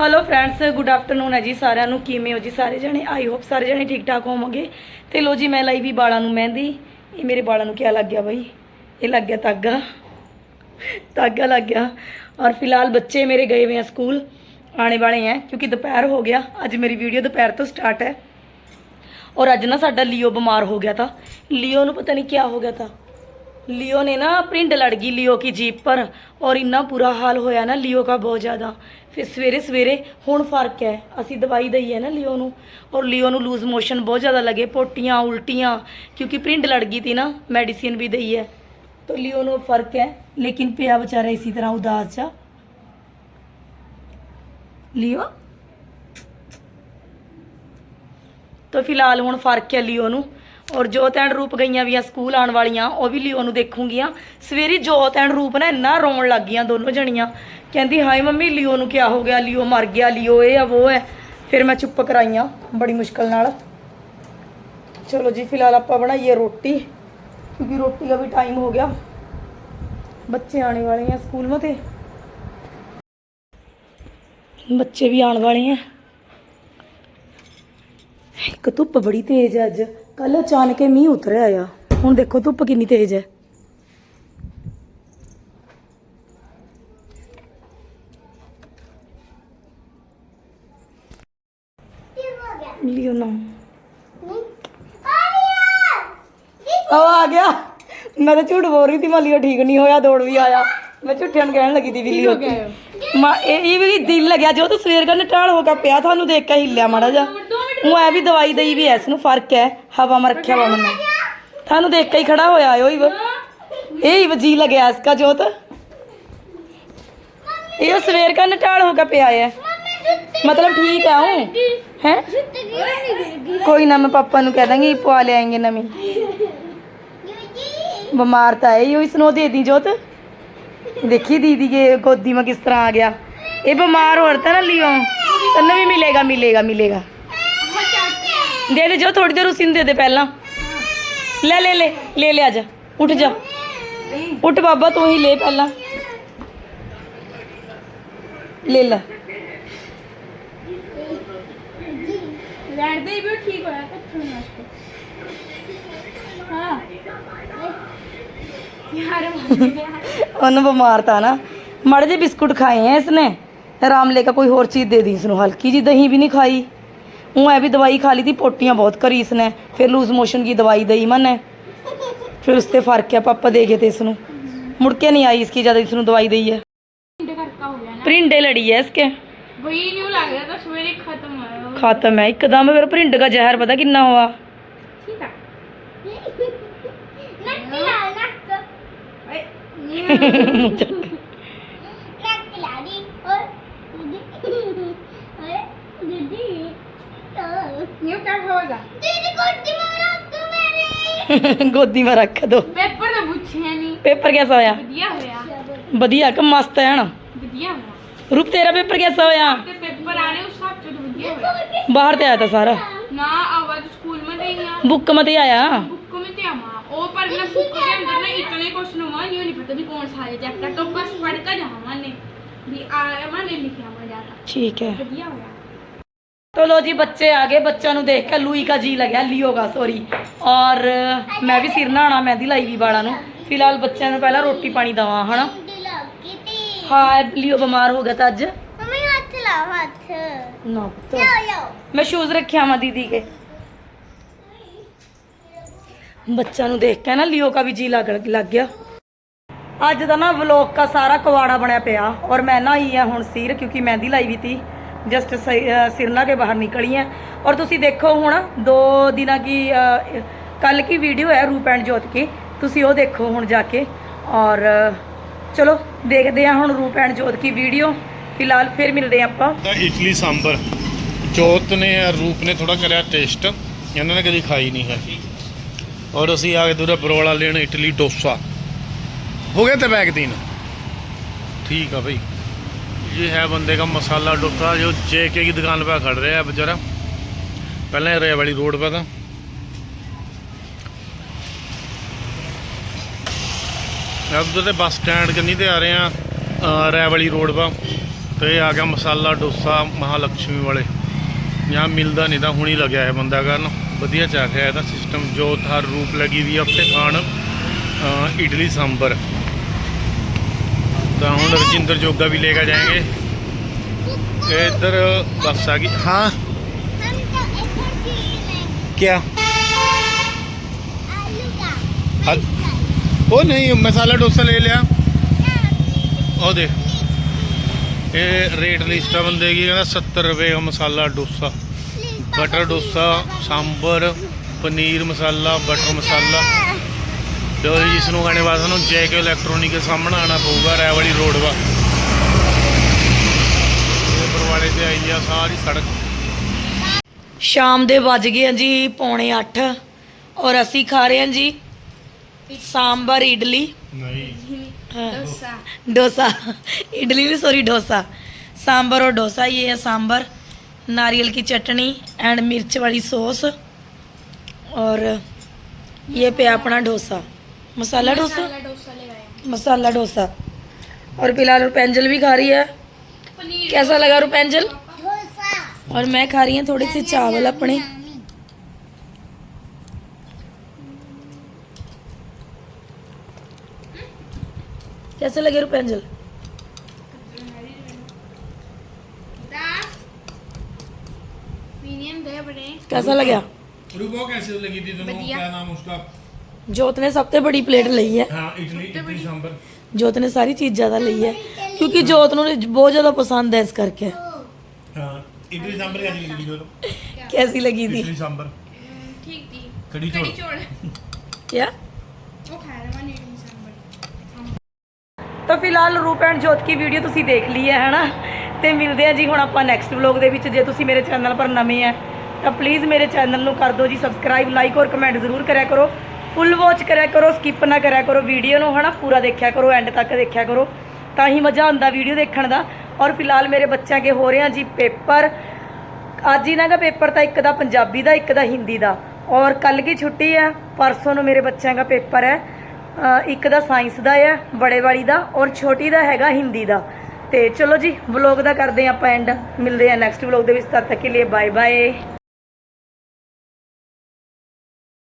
Hello friends good afternoon ਹੈ ਜੀ ਸਾਰਿਆਂ ਨੂੰ। ਕਿਵੇਂ ਹੋ ਜੀ ਸਾਰੇ ਜਣੇ? ਆਈ ਹੋਪ ਸਾਰੇ ਜਣੇ ਠੀਕ ਠਾਕ ਹੋਵੋਗੇ। ਤੇ ਲੋ ਜੀ ਮੈਂ ਲਾਈ ਵੀ ਬਾਲਾਂ ਨੂੰ ਮਹਿੰਦੀ। ਇਹ ਮੇਰੇ ਬਾਲਾਂ ਨੂੰ ਕਿਆ ਲੱਗ ਗਿਆ ਬਾਈ? ਇਹ ਲੱਗ ਗਿਆ ਤਾਗਾ ਤਾਗਾ ਲੱਗ ਗਿਆ। ਔਰ ਫਿਲਹਾਲ ਬੱਚੇ ਮੇਰੇ ਗਏ ਹੋਏ ਆ ਸਕੂਲ। ਆਣੇ ਵਾਲੇ ਹੈ ਕਿਉਂਕਿ ਦੁਪਹਿਰ ਹੋ ਗਿਆ। ਅੱਜ ਮੇਰੀ ਵੀਡੀਓ ਦੁਪਹਿਰ ਤੋਂ ਸਟਾਰਟ ਹੈ। ਔਰ ਅੱਜ ਨਾ ਸਾਡਾ ਲੀਓ ਬਿਮਾਰ ਹੋ ਗਿਆ था ਲੀਓ ਨੂੰ ਪਤਾ ਨਹੀਂ ਕੀ ਹੋ ਗਿਆ था लियो ने ना प्रिंड लड़ गई लियो की जीप पर ਔਰ ਇੰਨਾ ਬੁਰਾ ਹਾਲ ਹੋਇਆ ਨਾ ਲਿਓ ਦਾ ਬਹੁਤ ਜ਼ਿਆਦਾ। ਫਿਰ ਸਵੇਰੇ ਸਵੇਰੇ ਹੁਣ ਫ਼ਰਕ ਹੈ, ਅਸੀਂ ਦਵਾਈ ਦਈ ਹੈ ਨਾ ਲਿਓ ਨੂੰ, ਔਰ ਲਿਓ ਨੂੰ ਲੂਜ਼ ਮੋਸ਼ਨ ਬਹੁਤ ਜ਼ਿਆਦਾ ਲੱਗੇ, ਪੋਟੀਆਂ, ਉਲਟੀਆਂ, ਕਿਉਂਕਿ ਪ੍ਰਿੰਡ ਲੜ ਗਈ ਸੀ ਨਾ ਮੈਡੀਸਿਨ ਵੀ ਦਈ ਹੈ। तो लियो नो फर्क है लेकिन पिया बेचारा इसी तरह उदास जा लियो तो फिलहाल हूँ फर्क है लियो नू ਔਰ ਜੋਤ ਐਂਡ ਰੂਪ ਗਈਆਂ ਵੀ ਆ ਸਕੂਲ ਆਉਣ ਵਾਲੀਆਂ, ਉਹ ਵੀ ਲਿਓ ਨੂੰ ਦੇਖੂੰਗੀਆਂ। ਸਵੇਰੀ ਜੋਤ ਐਂਡ ਰੂਪ ਨਾ ਇੰਨਾ ਰੋਣ ਲੱਗ ਗਈਆਂ ਦੋਨੋਂ ਜਣੀਆਂ। ਕਹਿੰਦੀ, ਹਾਏ ਮੰਮੀ, ਲਿਓ ਨੂੰ ਕਿਆ ਹੋ ਗਿਆ? ਲਿਓ ਮਰ ਗਿਆ, ਲਿਓ ਇਹ ਆ ਉਹ ਹੈ ਫਿਰ ਮੈਂ ਚੁੱਪ ਕਰਾਈਆਂ, ਬੜੀ ਮੁਸ਼ਕਲ ਨਾਲ। ਚਲੋ ਜੀ, ਫਿਲਹਾਲ ਆਪਾਂ ਬਣਾਈਏ ਰੋਟੀ, ਕਿਉਂਕਿ ਰੋਟੀ ਦਾ ਵੀ ਟਾਈਮ ਹੋ ਗਿਆ। ਬੱਚੇ ਆਣੇ ਵਾਲੇ ਆ ਸਕੂਲ ਮਤੇ। ਬੱਚੇ ਵੀ ਆਉਣ ਵਾਲੇ ਆ। ਇੱਕ ਧੁੱਪ ਬੜੀ ਤੇਜ਼ ਹੈ ਅੱਜ। ਕੱਲ ਅਚਾਨਕ ਹੀ ਮੀਂਹ ਉਤਰਿਆ ਆ। ਹੁਣ ਦੇਖੋ ਧੁੱਪ ਕਿੰਨੀ ਤੇਜ਼ ਹੈ। ਲਿਓ ਨਾ ਆ ਗਿਆ। ਮੈਂ ਤਾਂ ਝੂਠ ਬੋਲ ਰਹੀ ਸੀ ਮਾਲੀਓ ਠੀਕ ਨਹੀਂ ਹੋਇਆ ਦੌੜ ਵੀ ਆਇਆ। ਮੈਂ ਝੂਠਿਆਂ ਨੂੰ ਕਹਿਣ ਲੱਗੀ ਸੀ ਵੀ ਲਿਓ ਮਾ ਇਹ ਇਹ ਵੀ ਦਿਲ ਲੱਗਿਆ ਜੋ ਤੂੰ ਸਵੇਰ ਦਾ ਨਟਾਲ ਹੋ ਕੇ ਪਿਆ ਤੁਹਾਨੂੰ ਦੇਖ ਕੇ ਹਿੱਲਿਆ ਮਾੜਾ ਜਾ ਉਹ ਐ ਵੀ ਦਵਾਈ ਦਈ ਵੀ ਐ ਇਸ ਨੂੰ ਫ਼ਰਕ ਹੈ ਹਵਾ ਮ ਰੱਖਿਆ ਵਾ ਮਨ ਤੁਹਾਨੂੰ ਦੇਖ ਕੇ ਹੀ ਖੜਾ ਹੋਇਆ ਆਇਓ ਹੀ ਇਹ ਹੀ ਵਜੀ ਲਗਿਆ ਇਸ ਕਾ ਜੋਤ। ਇਹ ਸਵੇਰ ਕਾ ਨਟਾਲ ਹੋ ਕੇ ਪਿਆ ਹੈ ਮਤਲਬ ਠੀਕ ਆ ਹੂੰ ਹੈ? ਕੋਈ ਨਾ ਮੈਂ ਪਾਪਾ ਨੂੰ ਕਹਿ ਦਾਂਗੀ, ਪਵਾ ਲਿਆਏਂਗੇ ਨਵੀਂ। ਬਿਮਾਰ ਤਾਂ ਹੈ ਹੀ ਇਸ ਨੂੰ ਦੇ ਦੀ ਜੋਤ। ਦੇਖੀ ਦੀਦੀ के गोदी में किस तरह आ गया ये बीमार और था ना लियो तो भी मिलेगा मिलेगा मिलेगा ਦੇ ਦੇ ਜੋ ਥੋੜੀ ਦੇਰ ਉਸਿਨ ਦੇ ਦੇ ਪਹਿਲਾਂ। ਲੈ ਲੈ ਲੈ ਲੈ ਲੈ ਆ ਜਾ। ਉੱਠ ਜਾ। ਉੱਠ ਬਾਬਾ ਤੂੰ ਹੀ ਲੈ ਪਹਿਲਾਂ। ਲੈ ਲੈ। ਲੜਦੇ ਵੀ ਠੀਕ ਹੋਇਆ ਕੱਥੋਂ ਨਾਸਤੇ ਹਾਂ। ਯਾਰ ਉਹਨੂੰ ਬਿਮਾਰ ਤਾਂ ਨਾ। ਮੜੇ ਜੇ ਬਿਸਕੁਟ ਖਾਏ ਹੈ ਇਸਨੇ। ਰਾਮ ਲੈ ਕੋਈ ਹੋਰ ਚੀਜ਼ ਦੇ ਦੀ ਇਸ ਨੂੰ ਹਲਕੀ ਜੀ ਦਹੀਂ ਵੀ ਨਹੀਂ ਖਾਈ। हूँ ऐ भी दवाई खा ली थी पोटियाँ बहुत करी इसने फिर लूज मोशन की दवाई दई मैंने फिर उससे फर्क है पापा दे गए थे इसनु मुड़ के नहीं आई इसकी ज़्यादा इसनु दवाई दी है ਇੰਡੇ ਕਰਕਾ ਹੋ ਗਿਆ ਨਾ प्रिंडे लड़ी है इसके ਵਹੀ ਨਹੀਂ ਲੱਗ ਰਿਹਾ ਤਾਂ ਸਵੇਰੇ ਖਤਮ ਹੋਇਆ खत्म है एकदम फिर प्रिंड का जहर पता कितना हुआ ਠੀਕ ਆ ਇਹ ਕਿਆ ਹੋਏਗਾ गोदी में रख दो ਪੇਪਰ ਤਾਂ ਪੁੱਛਿਆ ਨਹੀਂ पेपर कैसा होया ਵਧੀਆ ਹੋਇਆ बढ़िया कि मस्त है ना ਵਧੀਆ ਹੋਇਆ रूप तेरा पेपर कैसा होया ਤੇ ਪੇਪਰ ਆ ਰਹੇ ਉਸ ਹਿਸਾਬ ਤੋਂ ਤਾਂ ਵਧੀਆ ਹੋਇਆ बाहर ते आया था सारा ना आवाज स्कूल में नहीं आ बुक मत ही आया बुक में तो आमा ओ पर ना बुक के अंदर ना इतने क्वेश्चन हुआ ये नहीं पता भी कौन सा है चैप्टर तो बस पढ़ कर जावा मैंने भी आया मैंने लिखा मैं ज्यादा ठीक है बढ़िया होया तो लो जी बच्चे आ गए बच्चों ਨੂੰ ਦੇਖ ਕੇ ਲੂਈ का जी लगा लियो का सॉरी और मैं भी सिर नहाना मेहंदी लाई ਵੀ ਬਾਲਾਂ ਨੂੰ ਫਿਲਹਾਲ ਬੱਚਿਆਂ ਨੂੰ ਪਹਿਲਾਂ ਰੋਟੀ ਪਾਣੀ ਦਵਾਂ ਹਨਾ ਹਾਂ ਲਿਓ ਬਿਮਾਰ ਹੋ ਗਿਆ ਤਾਂ ਅੱਜ ਨਾ ਪੁੱਤ ਮੈਂ ਸ਼ੂਜ਼ ਰੱਖਿਆ ਮਾ ਦੀਦੀ ਕੇ ਬੱਚਿਆਂ ਨੂੰ ਦੇਖ ਕੇ ਨਾ ਲਿਓ का भी जी ਲੱਗ ਲੱਗ ਗਿਆ ਅੱਜ ਦਾ ਨਾ ਵਲੌਗ ਦਾ ਸਾਰਾ ਕਵਾੜਾ ਬਣਿਆ ਪਿਆ ਔਰ ਮੈਂ ਨਾ ਹੀ ਆ ਹੁਣ ਸਿਰ ਕਿਉਂਕਿ ਮਹਿੰਦੀ ਲਾਈ ਵੀ ਤੀ ਜਸਟ ਸਿਰਨਾ ਦੇ ਬਾਹਰ ਨਿਕਲੀ ਹੈ ਔਰ ਤੁਸੀਂ ਦੇਖੋ ਹੁਣ, ਦੋ ਦਿਨਾਂ ਕੀ ਕੱਲ ਕੀ ਵੀਡੀਓ ਹੈ ਰੂਪ ਐਂਡ ਜੋਤ ਕੀ? ਤੁਸੀਂ ਉਹ ਦੇਖੋ ਹੁਣ ਜਾ ਕੇ। ਔਰ, ਚਲੋ, ਦੇਖਦੇ ਹਾਂ ਹੁਣ ਰੂਪ ਐਂਡ ਜੋਤ ਕੀ ਵੀਡੀਓ ਫਿਲਹਾਲ ਫਿਰ ਮਿਲਦੇ ਹਾਂ ਆਪਾਂ। ਤਾਂ ਇਟਲੀ ਸਾਂਬਰ। ਜੋਤ ਨੇ ਰੂਪ ਨੇ ਥੋੜਾ ਕਰਿਆ ਟੇਸਟ। ਇਹਨਾਂ ਨੇ ਕਦੀ ਖਾਈ ਨਹੀਂ ਹੈ। ਔਰ ਅਸੀਂ ਆ ਕੇ ਦੂਰਾ ਬਰੋਲਾ ਲੈਣ, ਇਟਲੀ ਡੋਸਾ। ਹੋ ਗਿਆ ਤੇ ਬੈਗ ਦੀਨ। ਠੀਕ ਆ ਭਾਈ ये है बंदे का मसाला डोका जो जे के की दुकान पर खड़ रहे हैं बेचारा पहले रेवाड़ी रोड पर था अब तो बस स्टैंड कन्नी तो आ रहे हैं रेवाड़ी रोड पर तो ये आ गया मसाला डोसा महालक्ष्मी वाले यहाँ मिलता नहीं था हूँ ही लगे है बंदा कारण वजिया चाह रहा है सिस्टम जो था रूप लगी हुई अपने खान इडली सांबर ਤਾਂ ਹੁਣ ਰਜਿੰਦਰ ਜੋਗਾ ਵੀ ਲੈ ਕੇ ਜਾਏਗੇ। इधर बस आ गई हाँ क्या वो नहीं मसाला डोसा ले लिया ਉਹ ਦੇ ਇਹ ਰੇਟ ਲਿਸਟ ਆ ਬੰਦੇ ਕੀ ਕਹਿੰਦਾ 70 ਰੁਪਏ ਦਾ masala dosa. Butter dosa sambar paneer masala butter masala. ਤੇ ਉਹ ਜਿਸ ਨੂੰ ਖਾਣੇ ਵਾਸਤੇ ਨੂੰ ਜੈ ਕੇ ਇਲੈਕਟ੍ਰੋਨਿਕ ਦੇ ਸਾਹਮਣੇ ਆਣਾ ਪਊਗਾ ਰਾਇ ਵਾਲੀ ਰੋਡ ਵਾ ਇਹ ਬਰਵਾੜੇ ਤੇ ਆਈ ਆ ਸਾਰੀ ਸੜਕ ਸ਼ਾਮ ਦੇ ਵੱਜ ਗਏ ਆ ਜੀ ਪੌਣੇ 8 ਔਰ ਅਸੀਂ ਖਾ ਰਹੇ ਹਾਂ ਜੀ ਸਾਂਬਰ ਇਡਲੀ ਨਹੀਂ हाँ, ਡੋਸਾ डोसा इडली नहीं सॉरी डोसा सांबर और डोसा ये है सांबर नारियल की चटनी एंड मिर्च वाली सॉस और ये पे अपना डोसा मसाला डोसा? मसाला डोसा। और फ़िलहाल रुपेंजल भी खा रही है। कैसा लगा रुपेंजल और मैं खा रही हूँ थोड़ी सी चावल अपने। कैसे लगे रुपेंजल कैसा लगा? रूपो कैसे लगी थी दोनों? क्या नाम उसका? ਜੋਤ ਨੇ ਸਭ ਤੋਂ ਬੜੀ ਪਲੇਟ ਲਈ ਹੈ। ਹਾਂ ਇਡਲੀ ਇਡਲੀ ਸਾਂਬਰ। ਜੋਤ ਨੇ ਸਾਰੀ ਚੀਜ਼ ਜ਼ਿਆਦਾ ਲਈ ਹੈ ਕਿਉਂਕਿ ਜੋਤ ਨੂੰ ਬਹੁਤ ਜ਼ਿਆਦਾ ਪਸੰਦ ਹੈ ਇਸ ਕਰਕੇ। ਹਾਂ ਇਡਲੀ ਸਾਂਬਰ ਕਿਹਦੀ ਲੱਗੀ ਜੋਤ? ਕੈਸੀ ਲਗੀ ਦੀ? ਇਡਲੀ ਸਾਂਬਰ। ਠੀਕ ਦੀ। ਕੜੀ ਚੋਲ। ਕੀ ਉਹ ਖਾ ਰਹਾ ਮੈਂ ਇਡਲੀ ਸਾਂਬਰ। ਤਾਂ ਫਿਲਹਾਲ ਰੂਪ ਐਂਡ ਜੋਤ ਕੀ ਵੀਡੀਓ ਤੁਸੀਂ ਦੇਖ ਲਈ ਹੈ ਹੈਨਾ? ਤੇ ਮਿਲਦੇ ਆ ਜੀ ਹੁਣ ਆਪਾਂ ਨੈਕਸਟ ਵਲੌਗ ਦੇ ਵਿੱਚ। ਜੇ ਤੁਸੀਂ ਮੇਰੇ ਚੈਨਲ ਪਰ ਨਵੇਂ ਆ ਤਾਂ ਪਲੀਜ਼ ਮੇਰੇ ਚੈਨਲ ਨੂੰ ਕਰ ਦਿਓ ਜੀ ਸਬਸਕ੍ਰਾਈਬ ਲਾਈਕ ਔਰ ਕਮੈਂਟ ਜ਼ਰੂਰ ਕਰਿਆ ਕਰੋ। ਫੁੱਲ ਵਾਚ ਕਰਿਆ ਕਰੋ ਸਕਿਪ ਨਾ ਕਰਿਆ ਕਰੋ ਵੀਡੀਓ ਨੂੰ ਹਨਾ ਪੂਰਾ ਦੇਖਿਆ ਕਰੋ ਐਂਡ ਤੱਕ ਦੇਖਿਆ ਕਰੋ। ਤਾਂ ਹੀ ਮਜ਼ਾ ਆਉਂਦਾ ਵੀਡੀਓ ਦੇਖਣ ਦਾ। ਔਰ ਫਿਲਹਾਲ ਮੇਰੇ ਬੱਚਿਆਂ ਕੇ ਹੋ ਰਿਹਾ ਜੀ ਪੇਪਰ। ਅੱਜ ਇਹਨਾਂ ਦਾ ਪੇਪਰ ਤਾਂ ਇੱਕ ਦਾ ਪੰਜਾਬੀ ਦਾ, ਇੱਕ ਦਾ ਹਿੰਦੀ ਦਾ। ਔਰ ਕੱਲ ਕੀ ਛੁੱਟੀ ਹੈ? ਪਰਸੋਂ ਨੂੰ ਮੇਰੇ ਬੱਚਿਆਂ ਦਾ ਪੇਪਰ ਹੈ। ਇੱਕ ਦਾ ਸਾਇੰਸ ਦਾ ਹੈ, ਬੜੇ ਵਾਲੀ ਦਾ, ਔਰ ਛੋਟੀ ਦਾ ਹੈਗਾ ਹਿੰਦੀ ਦਾ। ਤੇ ਚਲੋ ਜੀ ਵਲੌਗ ਦਾ ਕਰਦੇ ਹਾਂ ਆਪਾਂ ਐਂਡ ਮਿਲਦੇ ਹਾਂ ਨੈਕਸਟ ਵਲੌਗ ਦੇ ਵਿੱਚ ਤਦ ਤੱਕ ਕੇ ਲਈ ਬਾਏ ਬਾਏ